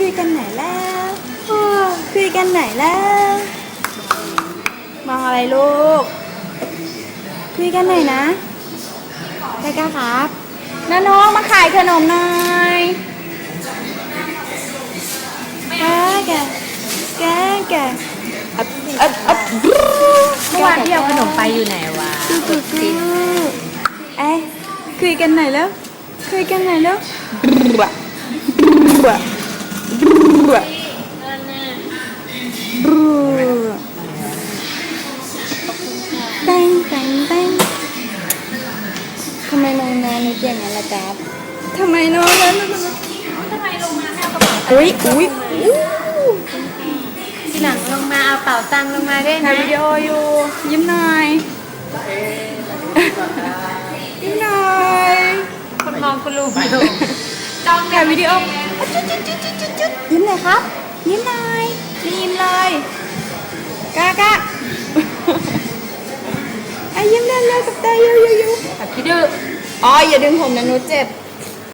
คุยกันไหนแล้วคุยกันไหนแล้ว มองอะไรลูก คุยกันไหนนะกล้าครับน้าน้องมาขายขนมหน่อยแกแกแกแกอับอับอับเมื่อวานที่เอาขนมไปอยู่ไหนวะกูกูกูเอ้คุยกันไหนแล้ว คุยกันไหนแล้ว บะบะบะแตงแตงแตงทำไมน้องนานี่เก่งอย่างละจ๊บทำไมน้องนั้นทำไมลงมาไม่เอากระเป๋าอุ้ยอุ้ยอู้ทีหลังลงมาเอาเป๋าตังค์ลงมาได้ไหมถ่ายวิดีโออยู่ยิ้มหน่อยยิ้มหน่อยคนมองคุณลุงจ้องถ่ายวิดีโอ จุดจุดจุดจุดจุดจุดยิ้มหน่อยครับ ยิ้มหน่อยนี่ยิ้มเลยกาก้าไอ้ยิ้มเร็วๆกับตาเยอะๆแบบพี่ดื้ออ๋ออย่าดึงผมนะหนูเจ็บ